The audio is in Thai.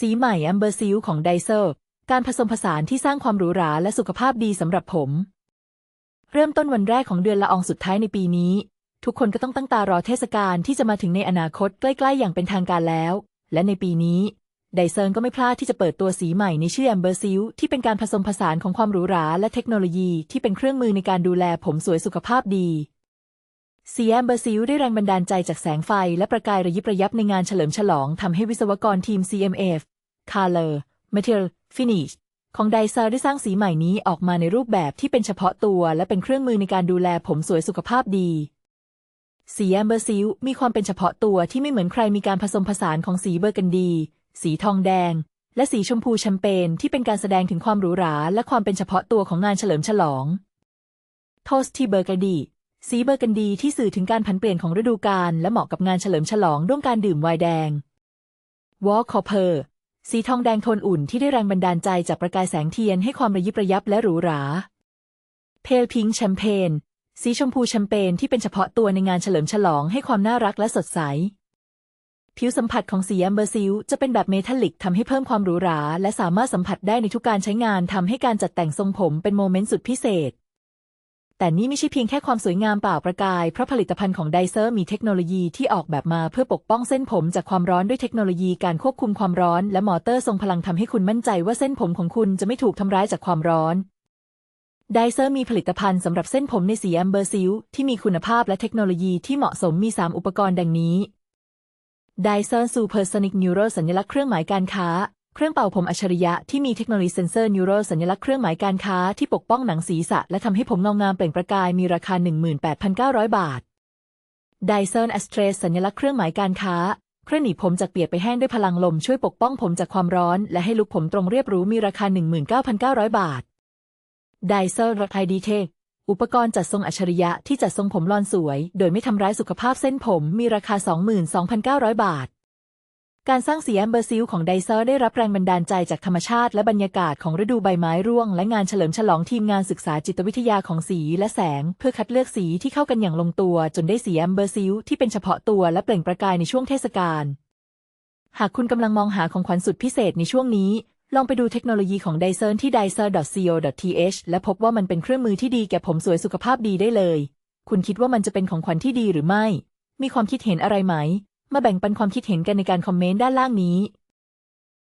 สีใหม่แอมเบอร์ซิลของไดเซอร์การผสมผสานที่สร้างความหรูหราและสุขภาพดีสำหรับผม เริ่มต้นวันแรกของเดือนละอองสุดท้ายในปีนี้ ทุกคนก็ต้องตั้งตารอเทศกาลที่จะมาถึงในอนาคตใกล้ ๆ อย่างเป็นทางการแล้ว และในปีนี้ไดเซอร์ก็ไม่พลาดที่จะเปิดตัวสีใหม่ในชื่อแอมเบอร์ซิลที่เป็นการผสมผสานของความหรูหราและเทคโนโลยีที่เป็นเครื่องมือในการดูแลผมสวยสุขภาพดีสีแอมเบอร์ซิลได้แรงบันดาลใจจากแสงไฟและประกายระยิบระยับในงานเฉลิมฉลองทำให้วิศวกรทีม CMF Color Material Finish ของไดเซอร์ได้สร้างสีใหม่นี้ออกมาในรูปแบบที่เป็นเฉพาะตัวและเป็นเครื่องมือในการดูแลผมสวยสุขภาพดี สีแอมเบอร์ซิลมีความเป็นเฉพาะตัวที่ไม่เหมือนใครมีการผสมผสานของสีเบอร์กันดี สีทองแดง และสีชมพูแชมเปญที่เป็นการแสดงถึงความหรูหราและความเป็นเฉพาะตัวของงานเฉลิมฉลอง โทสที่เบอร์กันดี สีเบอร์กันดีที่สื่อถึงการผันเปลี่ยนของฤดูกาลและเหมาะกับงานเฉลิมฉลองร่วมการดื่มไวน์แดงวอลคอเพอร์ สีทองแดงโทนอุ่นที่ได้แรงบันดาลใจจากประกายแสงเทียนให้ความระยิบระยับและหรูหรา เพลพิงแชมเปญสีชมพูแชมเปญที่เป็นเฉพาะตัวในงานเฉลิมฉลองให้ความน่ารักและสดใส ผิวสัมผัสของสีแอมเบอร์ซิลจะเป็นแบบเมทัลลิกทำให้เพิ่มความหรูหรา และสามารถสัมผัสได้ในทุกการใช้งานทำให้การจัดแต่งทรงผมเป็นโมเมนต์สุดพิเศษ แต่นี่ไม่ใช่เพียงแค่ความสวยงามเปล่าประกาย เพราะผลิตภัณฑ์ของไดเซอร์มีเทคโนโลยีที่ออกแบบมาเพื่อปกป้องเส้นผมจากความร้อนด้วยเทคโนโลยีการควบคุมความร้อน และมอเตอร์ทรงพลังทำให้คุณมั่นใจว่าเส้นผมของคุณจะไม่ถูกทำร้ายจากความร้อนไดเซอร์มีผลิตภัณฑ์สำหรับเส้นผมในสีแอมเบอร์ซิลที่มีคุณภาพและเทคโนโลยีที่เหมาะสมมี 3 อุปกรณ์ดังนี้ไดเซอร์ซูเปอร์โซนิกนิวโรสัญลักษณ์เครื่องหมายการค้า เครื่องเป่าผมอัจฉริยะที่มีเทคโนโลยีเซนเซอร์นิวโรสัญลักษณ์เครื่องหมายการค้าที่ปกป้องหนังศีรษะ และทำให้ผมเงางามเปล่งประกายมีราคา 18,900 บาทไดเซอร์แอสเทรสัญลักษณ์เครื่องหมายการค้า เครื่องหนีบผมจากเปียกไปแห้งด้วยพลังลมช่วยปกป้องผมจากความร้อน และให้ลุกผมตรงเรียบรู้มีราคา 19,900 บาทไดเซอร์ไอดีเทคอุปกรณ์จัดทรงอัจฉริยะที่จัดทรงผมลอนสวย โดยไม่ทำร้ายสุขภาพเส้นผมมีราคา 22,900 บาท การสร้างสีแอมเบอร์ซิลของไดเซอร์ได้รับแรงบันดาลใจจากธรรมชาติและบรรยากาศของฤดูใบไม้ร่วง และงานเฉลิมฉลองทีมงานศึกษาจิตวิทยาของสีและแสง เพื่อคัดเลือกสีที่เข้ากันอย่างลงตัว จนได้สีแอมเบอร์ซิลที่เป็นเฉพาะตัวและเปล่งประกายในช่วงเทศกาล หากคุณกำลังมองหาของขวัญสุดพิเศษในช่วงนี้ ลองไปดูเทคโนโลยีของไดเซอร์ที่ d i c e r c o t h และพบว่ามันเป็นเครื่องมือที่ดีแก่ผมสวยสุขภาพดีได้เลย คุณคิดว่ามันจะเป็นของขวัญที่ดีหรือไม่ มีความคิดเห็นอะไรไหม มาแบ่งปันความคิดเห็นกันในการคอมเมนต์ด้านล่างนี้